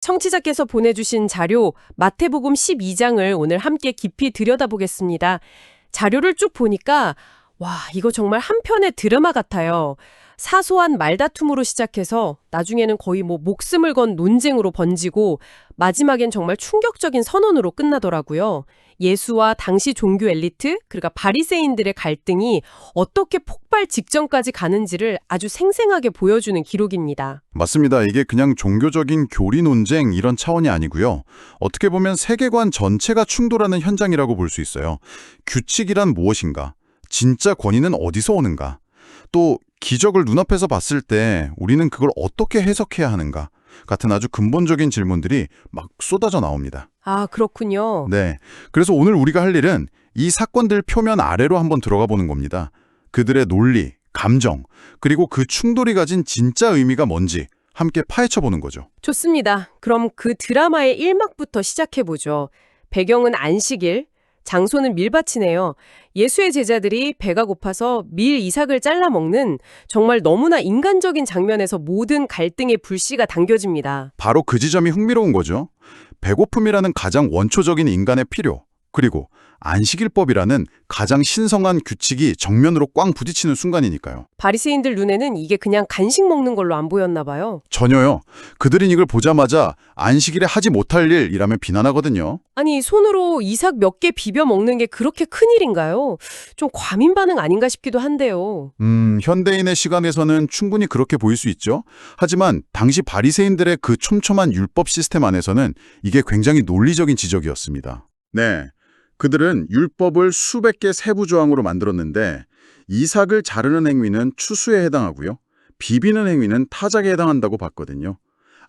청취자께서 보내주신 자료 마태복음 12장을 오늘 함께 깊이 들여다보겠습니다. 자료를 쭉 보니까 와 이거 정말 한 편의 드라마 같아요. 사소한 말다툼으로 시작해서 나중에는 거의 뭐 목숨을 건 논쟁으로 번지고 마지막엔 정말 충격적인 선언으로 끝나더라고요. 예수와 당시 종교 엘리트, 그러니까 바리새인들의 갈등이 어떻게 폭발 직전까지 가는지를 아주 생생하게 보여주는 기록입니다. 맞습니다. 이게 그냥 종교적인 교리 논쟁 이런 차원이 아니고요. 어떻게 보면 세계관 전체가 충돌하는 현장이라고 볼 수 있어요. 규칙이란 무엇인가? 진짜 권위는 어디서 오는가? 또 기적을 눈앞에서 봤을 때 우리는 그걸 어떻게 해석해야 하는가? 같은 아주 근본적인 질문들이 막 쏟아져 나옵니다. 아 그렇군요. 네. 그래서 오늘 우리가 할 일은 이 사건들 표면 아래로 한번 들어가 보는 겁니다. 그들의 논리, 감정, 그리고 그 충돌이 가진 진짜 의미가 뭔지 함께 파헤쳐 보는 거죠. 좋습니다. 그럼 그 드라마의 1막부터 시작해 보죠. 배경은 안식일, 장소는 밀밭이네요. 예수의 제자들이 배가 고파서 밀 이삭을 잘라 먹는 정말 너무나 인간적인 장면에서 모든 갈등의 불씨가 당겨집니다. 바로 그 지점이 흥미로운 거죠. 배고픔이라는 가장 원초적인 인간의 필요, 그리고 안식일법이라는 가장 신성한 규칙이 정면으로 꽝 부딪히는 순간이니까요. 바리새인들 눈에는 이게 그냥 간식 먹는 걸로 안 보였나 봐요. 전혀요. 그들은 이걸 보자마자 안식일에 하지 못할 일이라며 비난하거든요. 아니 손으로 이삭 몇 개 비벼 먹는 게 그렇게 큰일인가요? 좀 과민 반응 아닌가 싶기도 한데요. 음, 현대인의 시간에서는 충분히 그렇게 보일 수 있죠. 하지만 당시 바리새인들의 그 촘촘한 율법 시스템 안에서는 이게 굉장히 논리적인 지적이었습니다. 네. 그들은 율법을 수백 개 세부 조항으로 만들었는데 이삭을 자르는 행위는 추수에 해당하고요. 비비는 행위는 타작에 해당한다고 봤거든요.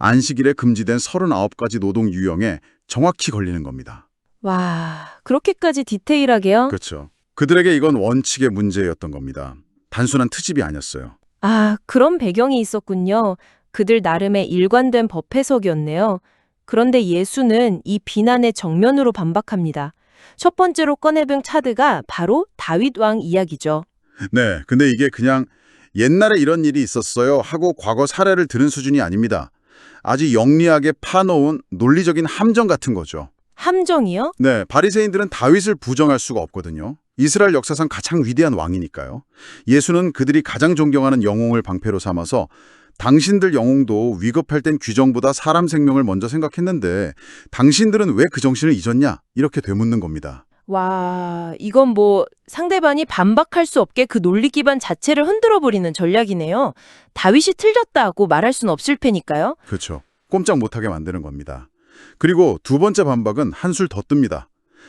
안식일에 금지된 39가지 노동 유형에 정확히 걸리는 겁니다. 와, 그렇게까지 디테일하게요? 그렇죠. 그들에게 이건 원칙의 문제였던 겁니다. 단순한 트집이 아니었어요. 아, 그런 배경이 있었군요. 그들 나름의 일관된 법 해석이었네요. 그런데 예수는 이 비난의 정면으로 반박합니다. 첫 번째로 꺼내본 차드가 바로 다윗 왕 이야기죠. 네, 근데 이게 그냥 옛날에 이런 일이 있었어요 하고 과거 사례를 들은 수준이 아닙니다. 아주 영리하게 파놓은 논리적인 함정 같은 거죠. 함정이요? 네, 바리새인들은 다윗을 부정할 수가 없거든요. 이스라엘 역사상 가장 위대한 왕이니까요. 예수는 그들이 가장 존경하는 영웅을 방패로 삼아서 당신들 영웅도 위급할 땐 규정보다 사람 생명을 먼저 생각했는데 당신들은 왜 그 정신을 잊었냐? 이렇게 되묻는 겁니다. 와, 이건 뭐 상대방이 반박할 수 없게 그 논리 기반 자체를 흔들어 버리는 전략이네요. 다윗이 틀렸다고 말할 수는 없을 테니까요. 그렇죠. 꼼짝 못하게 만드는 겁니다. 그리고 두 번째 반박은 한술 더 뜹니다.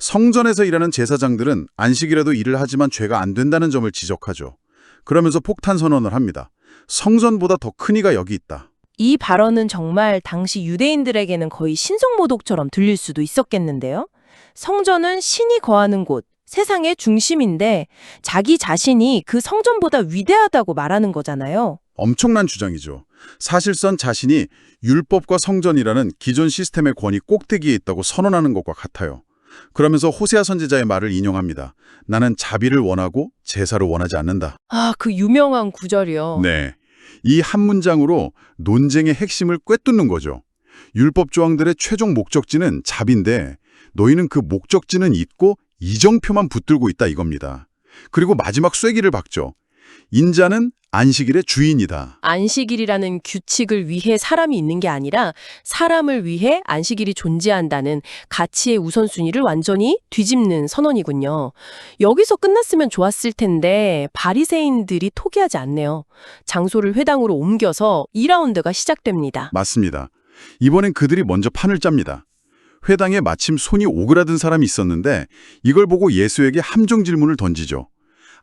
성전에서 일하는 제사장들은 안식이라도 일을 하지만 죄가 안 된다는 점을 지적하죠. 그러면서 폭탄 선언을 합니다. 성전보다 더 큰 이가 여기 있다. 이 발언은 정말 당시 유대인들에게는 거의 신성모독처럼 들릴 수도 있었겠는데요. 성전은 신이 거하는 곳, 세상의 중심인데 자기 자신이 그 성전보다 위대하다고 말하는 거잖아요. 엄청난 주장이죠. 사실상 자신이 율법과 성전이라는 기존 시스템의 권위 꼭대기에 있다고 선언하는 것과 같아요. 그러면서 호세아 선지자의 말을 인용합니다. 나는 자비를 원하고 제사를 원하지 않는다. 아, 그 유명한 구절이요. 네. 이 한 문장으로 논쟁의 핵심을 꿰뚫는 거죠. 율법 조항들의 최종 목적지는 자비인데 너희는 그 목적지는 잊고 이정표만 붙들고 있다 이겁니다. 그리고 마지막 쐐기를 박죠. 인자는 안식일의 주인이다. 안식일이라는 규칙을 위해 사람이 있는 게 아니라 사람을 위해 안식일이 존재한다는 가치의 우선순위를 완전히 뒤집는 선언이군요. 여기서 끝났으면 좋았을 텐데 바리새인들이 포기하지 않네요. 장소를 회당으로 옮겨서 2라운드가 시작됩니다. 맞습니다. 이번엔 그들이 먼저 판을 짭니다. 회당에 마침 손이 오그라든 사람이 있었는데 이걸 보고 예수에게 함정 질문을 던지죠.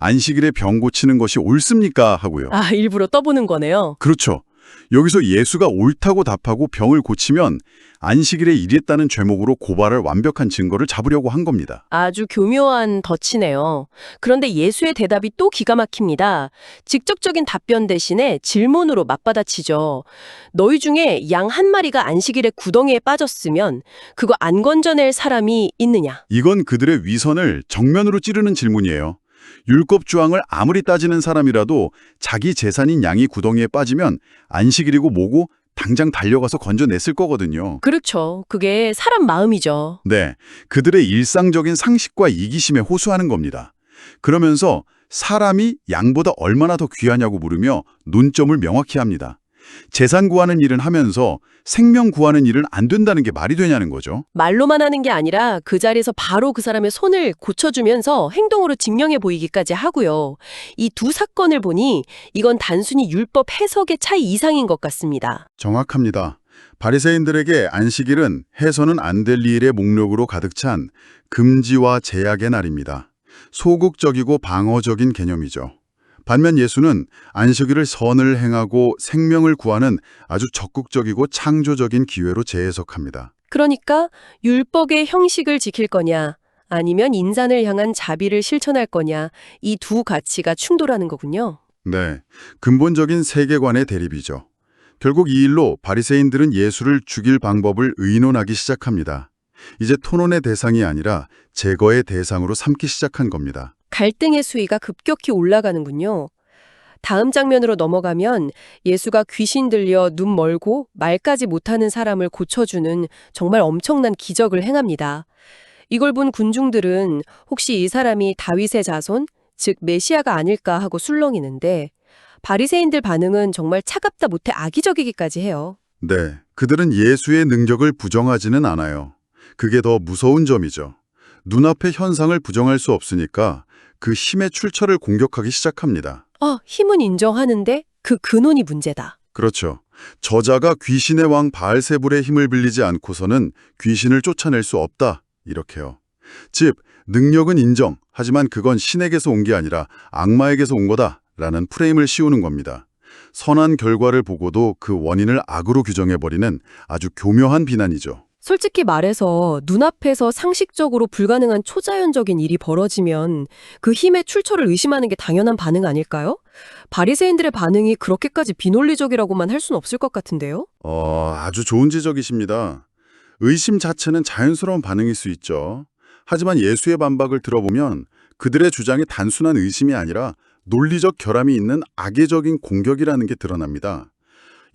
안식일에 병 고치는 것이 옳습니까? 하고요. 아, 일부러 떠보는 거네요. 그렇죠. 여기서 예수가 옳다고 답하고 병을 고치면 안식일에 일했다는 죄목으로 고발할 완벽한 증거를 잡으려고 한 겁니다. 아주 교묘한 덫이네요. 그런데 예수의 대답이 또 기가 막힙니다. 직접적인 답변 대신에 질문으로 맞받아치죠. 너희 중에 양 한 마리가 안식일에 구덩이에 빠졌으면 그거 안 건져낼 사람이 있느냐? 이건 그들의 위선을 정면으로 찌르는 질문이에요. 율법 조항을 아무리 따지는 사람이라도 자기 재산인 양이 구덩이에 빠지면 안식일이고 뭐고 당장 달려가서 건져냈을 거거든요. 그렇죠. 그게 사람 마음이죠. 네, 그들의 일상적인 상식과 이기심에 호소하는 겁니다. 그러면서 사람이 양보다 얼마나 더 귀하냐고 물으며 논점을 명확히 합니다. 재산 구하는 일은 하면서 생명 구하는 일은 안 된다는 게 말이 되냐는 거죠. 말로만 하는 게 아니라 그 자리에서 바로 그 사람의 손을 고쳐주면서 행동으로 증명해 보이기까지 하고요. 이 두 사건을 보니 이건 단순히 율법 해석의 차이 이상인 것 같습니다. 정확합니다. 바리새인들에게 안식일은 해서는 안 될 일의 목록으로 가득 찬 금지와 제약의 날입니다. 소극적이고 방어적인 개념이죠. 반면 예수는 안식일을 선을 행하고 생명을 구하는 아주 적극적이고 창조적인 기회로 재해석합니다. 그러니까 율법의 형식을 지킬 거냐 아니면 인산을 향한 자비를 실천할 거냐 이 두 가치가 충돌하는 거군요. 네, 근본적인 세계관의 대립이죠. 결국 이 일로 바리새인들은 예수를 죽일 방법을 의논하기 시작합니다. 이제 토론의 대상이 아니라 제거의 대상으로 삼기 시작한 겁니다. 갈등의 수위가 급격히 올라가는군요. 다음 장면으로 넘어가면 예수가 귀신 들려 눈 멀고 말까지 못하는 사람을 고쳐주는 정말 엄청난 기적을 행합니다. 이걸 본 군중들은 혹시 이 사람이 다윗의 자손, 즉 메시아가 아닐까 하고 술렁이는데 바리새인들 반응은 정말 차갑다 못해 악의적이기까지 해요. 네, 그들은 예수의 능력을 부정하지는 않아요. 그게 더 무서운 점이죠. 눈앞의 현상을 부정할 수 없으니까 그 힘의 출처를 공격하기 시작합니다. 아, 힘은 인정하는데 그 근원이 문제다. 그렇죠. 저자가 귀신의 왕 바알세불의 힘을 빌리지 않고서는 귀신을 쫓아낼 수 없다. 이렇게요. 즉, 능력은 인정. 하지만 그건 신에게서 온 게 아니라 악마에게서 온 거다. 라는 프레임을 씌우는 겁니다. 선한 결과를 보고도 그 원인을 악으로 규정해버리는 아주 교묘한 비난이죠. 솔직히 말해서 눈앞에서 상식적으로 불가능한 초자연적인 일이 벌어지면 그 힘의 출처를 의심하는 게 당연한 반응 아닐까요? 바리새인들의 반응이 그렇게까지 비논리적이라고만 할 수는 없을 것 같은데요? 어, 아주 좋은 지적이십니다. 의심 자체는 자연스러운 반응일 수 있죠. 하지만 예수의 반박을 들어보면 그들의 주장이 단순한 의심이 아니라 논리적 결함이 있는 악의적인 공격이라는 게 드러납니다.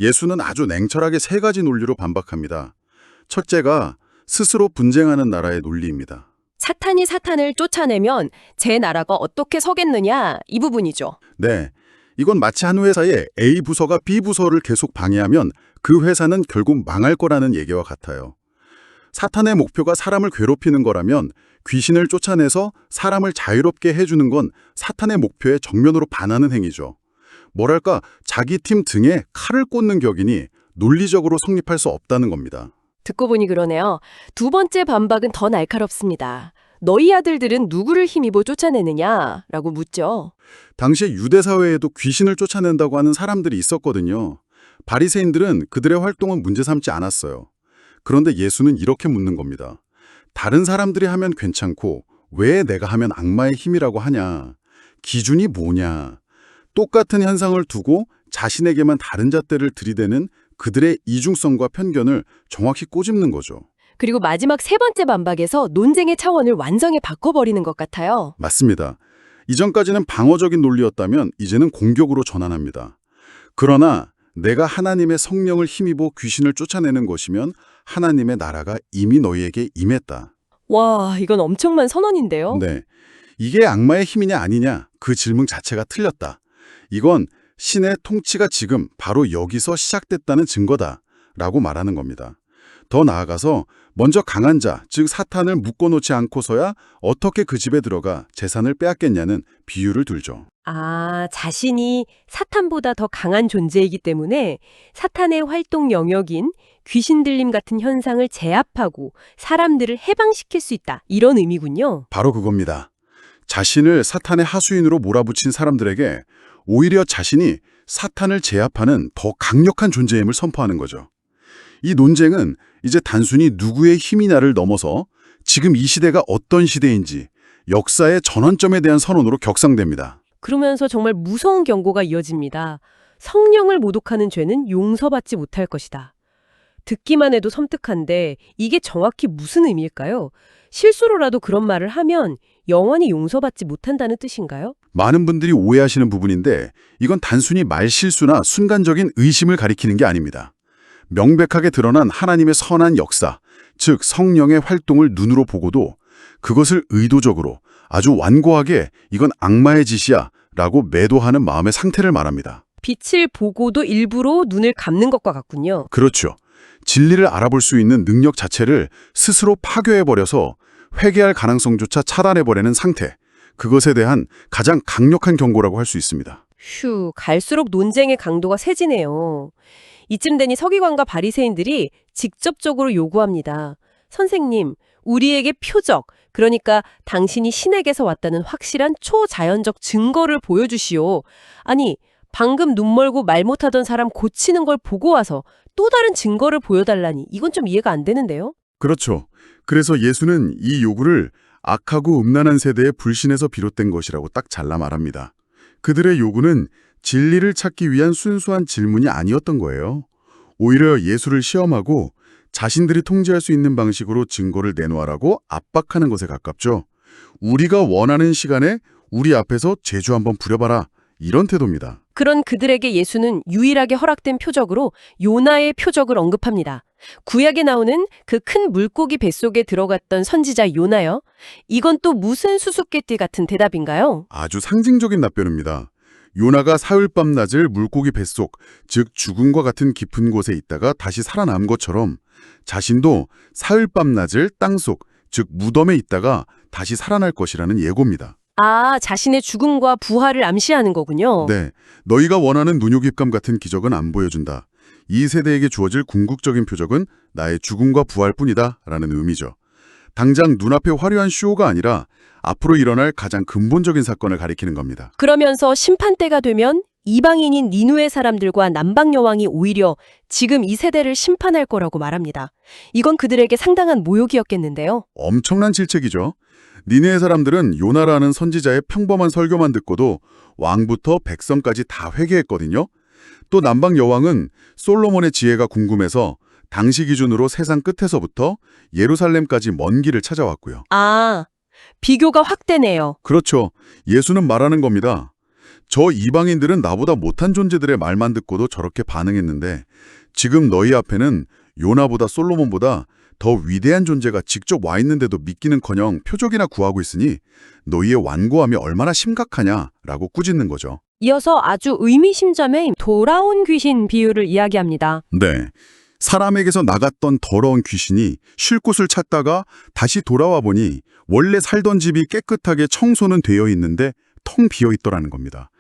예수는 아주 냉철하게 세 가지 논리로 반박합니다. 첫째가 스스로 분쟁하는 나라의 논리입니다. 사탄이 사탄을 쫓아내면 제 나라가 어떻게 서겠느냐 이 부분이죠. 네, 이건 마치 한 회사에 A 부서가 B 부서를 계속 방해하면 그 회사는 결국 망할 거라는 얘기와 같아요. 사탄의 목표가 사람을 괴롭히는 거라면 귀신을 쫓아내서 사람을 자유롭게 해주는 건 사탄의 목표에 정면으로 반하는 행위죠. 뭐랄까 자기 팀 등에 칼을 꽂는 격이니 논리적으로 성립할 수 없다는 겁니다. 듣고 보니 그러네요. 두 번째 반박은 더 날카롭습니다. 너희 아들들은 누구를 힘입어 쫓아내느냐라고 묻죠. 당시 유대 사회에도 귀신을 쫓아낸다고 하는 사람들이 있었거든요. 바리새인들은 그들의 활동은 문제 삼지 않았어요. 그런데 예수는 이렇게 묻는 겁니다. 다른 사람들이 하면 괜찮고 왜 내가 하면 악마의 힘이라고 하냐? 기준이 뭐냐? 똑같은 현상을 두고 자신에게만 다른 잣대를 들이대는 그들의 이중성과 편견을 정확히 꼬집는 거죠. 그리고 마지막 세 번째 반박에서 논쟁의 차원을 완전히 바꿔버리는 것 같아요. 맞습니다. 이전까지는 방어적인 논리였다면 이제는 공격으로 전환합니다. 그러나 내가 하나님의 성령을 힘입어 귀신을 쫓아내는 것이면 하나님의 나라가 이미 너희에게 임했다. 와, 이건 엄청난 선언인데요. 네. 이게 악마의 힘이냐 아니냐 그 질문 자체가 틀렸다. 이건 신의 통치가 지금 바로 여기서 시작됐다는 증거다 라고 말하는 겁니다. 더 나아가서 먼저 강한 자, 즉 사탄을 묶어놓지 않고서야 어떻게 그 집에 들어가 재산을 빼앗겠냐는 비유를 들죠. 아, 자신이 사탄보다 더 강한 존재이기 때문에 사탄의 활동 영역인 귀신 들림 같은 현상을 제압하고 사람들을 해방시킬 수 있다. 이런 의미군요. 바로 그겁니다. 자신을 사탄의 하수인으로 몰아붙인 사람들에게 오히려 자신이 사탄을 제압하는 더 강력한 존재임을 선포하는 거죠. 이 논쟁은 이제 단순히 누구의 힘이냐를 넘어서 지금 이 시대가 어떤 시대인지 역사의 전환점에 대한 선언으로 격상됩니다. 그러면서 정말 무서운 경고가 이어집니다. 성령을 모독하는 죄는 용서받지 못할 것이다. 듣기만 해도 섬뜩한데 이게 정확히 무슨 의미일까요? 실수로라도 그런 말을 하면 영원히 용서받지 못한다는 뜻인가요? 많은 분들이 오해하시는 부분인데 이건 단순히 말실수나 순간적인 의심을 가리키는 게 아닙니다. 명백하게 드러난 하나님의 선한 역사, 즉 성령의 활동을 눈으로 보고도 그것을 의도적으로 아주 완고하게 이건 악마의 짓이야 라고 매도하는 마음의 상태를 말합니다. 빛을 보고도 일부러 눈을 감는 것과 같군요. 그렇죠. 진리를 알아볼 수 있는 능력 자체를 스스로 파괴해버려서 회개할 가능성조차 차단해버리는 상태. 그것에 대한 가장 강력한 경고라고 할 수 있습니다. 휴, 갈수록 논쟁의 강도가 세지네요. 이쯤 되니 서기관과 바리새인들이 직접적으로 요구합니다. 선생님, 우리에게 표적, 그러니까 당신이 신에게서 왔다는 확실한 초자연적 증거를 보여주시오. 아니, 방금 눈 멀고 말 못하던 사람 고치는 걸 보고 와서 또 다른 증거를 보여달라니 이건 좀 이해가 안 되는데요? 그렇죠. 그래서 예수는 이 요구를 악하고 음란한 세대의 불신에서 비롯된 것이라고 딱 잘라 말합니다. 그들의 요구는 진리를 찾기 위한 순수한 질문이 아니었던 거예요. 오히려 예수를 시험하고 자신들이 통제할 수 있는 방식으로 증거를 내놓으라고 압박하는 것에 가깝죠. 우리가 원하는 시간에 우리 앞에서 제주 한번 부려봐라. 이런 태도입니다. 그런 그들에게 예수는 유일하게 허락된 표적으로 요나의 표적을 언급합니다. 구약에 나오는 그 큰 물고기 뱃속에 들어갔던 선지자 요나요. 이건 또 무슨 수수께끼 같은 대답인가요? 아주 상징적인 답변입니다. 요나가 사흘 밤낮을 물고기 뱃속, 즉 죽음과 같은 깊은 곳에 있다가 다시 살아남 것처럼 자신도 사흘 밤낮을 땅속, 즉 무덤에 있다가 다시 살아날 것이라는 예고입니다. 아, 자신의 죽음과 부활을 암시하는 거군요. 네, 너희가 원하는 눈요깃감 같은 기적은 안 보여준다. 이 세대에게 주어질 궁극적인 표적은 나의 죽음과 부활뿐이다 라는 의미죠. 당장 눈앞에 화려한 쇼가 아니라 앞으로 일어날 가장 근본적인 사건을 가리키는 겁니다. 그러면서 심판 때가 되면 이방인인 니누의 사람들과 남방 여왕이 오히려 지금 이 세대를 심판할 거라고 말합니다. 이건 그들에게 상당한 모욕이었겠는데요. 엄청난 질책이죠. 니네의 사람들은 요나라는 선지자의 평범한 설교만 듣고도 왕부터 백성까지 다 회개했거든요. 또 남방 여왕은 솔로몬의 지혜가 궁금해서 당시 기준으로 세상 끝에서부터 예루살렘까지 먼 길을 찾아왔고요. 아, 비교가 확 되네요. 그렇죠. 예수는 말하는 겁니다. 저 이방인들은 나보다 못한 존재들의 말만 듣고도 저렇게 반응했는데 지금 너희 앞에는 요나보다 솔로몬보다 더 위대한 존재가 직접 와 있는데도 믿기는커녕 표적이나 구하고 있으니 너희의 완고함이 얼마나 심각하냐라고 꾸짖는 거죠. 이어서 아주 의미심장의 돌아온 귀신 비유를 이야기합니다. 네. 사람에게서 나갔던 더러운 귀신이 쉴 곳을 찾다가 다시 돌아와 보니 원래 살던 집이 깨끗하게 청소는 되어 있는데 텅 비어 있더라는 겁니다.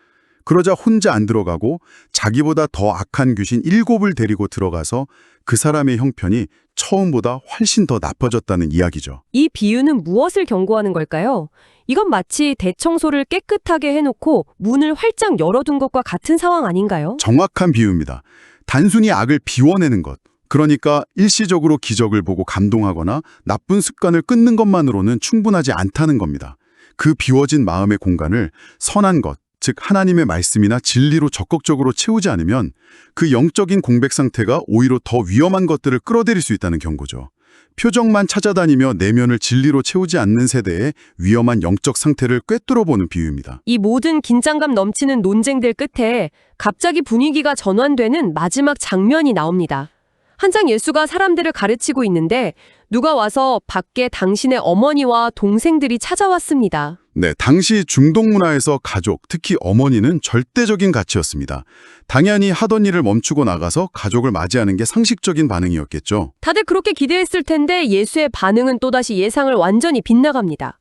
그러자 혼자 안 들어가고 자기보다 더 악한 귀신 일곱을 데리고 들어가서 그 사람의 형편이 처음보다 훨씬 더 나빠졌다는 이야기죠. 이 비유는 무엇을 경고하는 걸까요? 이건 마치 대청소를 깨끗하게 해놓고 문을 활짝 열어둔 것과 같은 상황 아닌가요? 정확한 비유입니다. 단순히 악을 비워내는 것. 그러니까 일시적으로 기적을 보고 감동하거나 나쁜 습관을 끊는 것만으로는 충분하지 않다는 겁니다. 그 비워진 마음의 공간을 선한 것, 즉 하나님의 말씀이나 진리로 적극적으로 채우지 않으면 그 영적인 공백 상태가 오히려 더 위험한 것들을 끌어들일 수 있다는 경고죠. 표정만 찾아다니며 내면을 진리로 채우지 않는 세대의 위험한 영적 상태를 꿰뚫어보는 비유입니다. 이 모든 긴장감 넘치는 논쟁들 끝에 갑자기 분위기가 전환되는 마지막 장면이 나옵니다. 한장 예수가 사람들을 가르치고 있는데 누가 와서 밖에 당신의 어머니와 동생들이 찾아왔습니다. 네, 당시 중동 문화에서 가족, 특히 어머니는 절대적인 가치였습니다. 당연히 하던 일을 멈추고 나가서 가족을 맞이하는 게 상식적인 반응이었겠죠. 다들 그렇게 기대했을 텐데 예수의 반응은 또다시 예상을 완전히 빗나갑니다.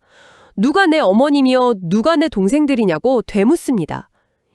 누가 내 어머님이여 누가 내 동생들이냐고 되묻습니다.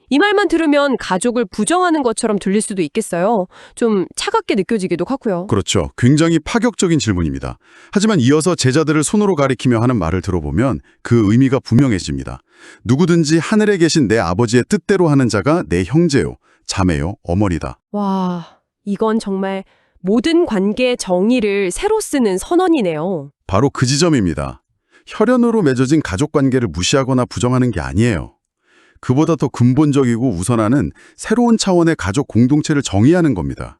이 말만 들으면 가족을 부정하는 것처럼 들릴 수도 있겠어요. 좀 차갑게 느껴지기도 하고요. 그렇죠. 굉장히 파격적인 질문입니다. 하지만 이어서 제자들을 손으로 가리키며 하는 말을 들어보면 그 의미가 분명해집니다. 누구든지 하늘에 계신 내 아버지의 뜻대로 하는 자가 내 형제요, 자매요, 어머니다. 와, 이건 정말 모든 관계의 정의를 새로 쓰는 선언이네요. 바로 그 지점입니다. 혈연으로 맺어진 가족 관계를 무시하거나 부정하는 게 아니에요. 그보다 더 근본적이고 우선하는 새로운 차원의 가족 공동체를 정의하는 겁니다.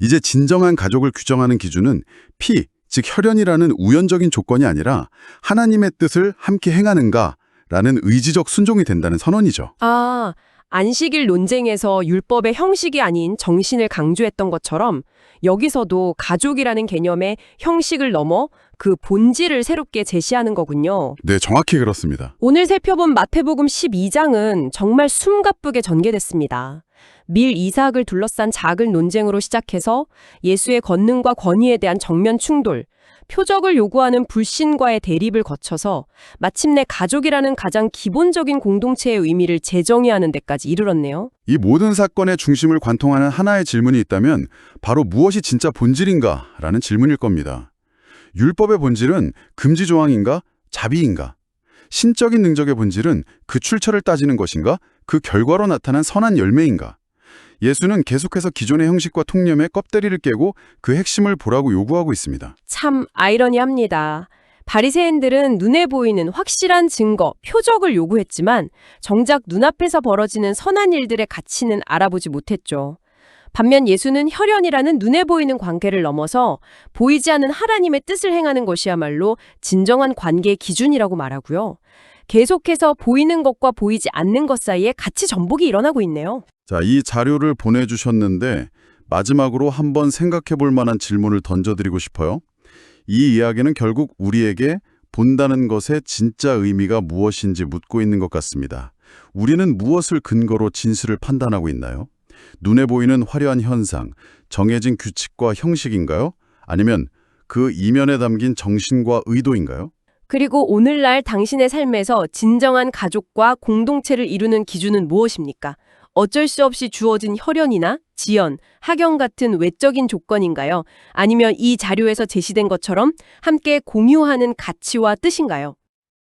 이제 진정한 가족을 규정하는 기준은 피, 즉 혈연이라는 우연적인 조건이 아니라 하나님의 뜻을 함께 행하는가 라는 의지적 순종이 된다는 선언이죠. 아, 안식일 논쟁에서 율법의 형식이 아닌 정신을 강조했던 것처럼 여기서도 가족이라는 개념의 형식을 넘어 그 본질을 새롭게 제시하는 거군요. 네, 정확히 그렇습니다. 오늘 살펴본 마태복음 12장은 정말 숨가쁘게 전개됐습니다. 밀 이삭을 둘러싼 작은 논쟁으로 시작해서 예수의 권능과 권위에 대한 정면 충돌, 표적을 요구하는 불신과의 대립을 거쳐서 마침내 가족이라는 가장 기본적인 공동체의 의미를 재정의하는 데까지 이르렀네요. 이 모든 사건의 중심을 관통하는 하나의 질문이 있다면 바로 무엇이 진짜 본질인가? 라는 질문일 겁니다. 율법의 본질은 금지 조항인가? 자비인가? 신적인 능력의 본질은 그 출처를 따지는 것인가? 그 결과로 나타난 선한 열매인가? 예수는 계속해서 기존의 형식과 통념의 껍데리를 깨고 그 핵심을 보라고 요구하고 있습니다. 참 아이러니합니다. 바리새인들은 눈에 보이는 확실한 증거, 표적을 요구했지만 정작 눈앞에서 벌어지는 선한 일들의 가치는 알아보지 못했죠. 반면 예수는 혈연이라는 눈에 보이는 관계를 넘어서 보이지 않는 하나님의 뜻을 행하는 것이야말로 진정한 관계의 기준이라고 말하고요. 계속해서 보이는 것과 보이지 않는 것 사이에 가치 전복이 일어나고 있네요. 자, 이 자료를 보내주셨는데 마지막으로 한번 생각해 볼 만한 질문을 던져드리고 싶어요. 이 이야기는 결국 우리에게 본다는 것의 진짜 의미가 무엇인지 묻고 있는 것 같습니다. 우리는 무엇을 근거로 진실을 판단하고 있나요? 눈에 보이는 화려한 현상, 정해진 규칙과 형식인가요? 아니면 그 이면에 담긴 정신과 의도인가요? 그리고 오늘날 당신의 삶에서 진정한 가족과 공동체를 이루는 기준은 무엇입니까? 어쩔 수 없이 주어진 혈연이나 지연, 학연 같은 외적인 조건인가요? 아니면 이 자료에서 제시된 것처럼 함께 공유하는 가치와 뜻인가요?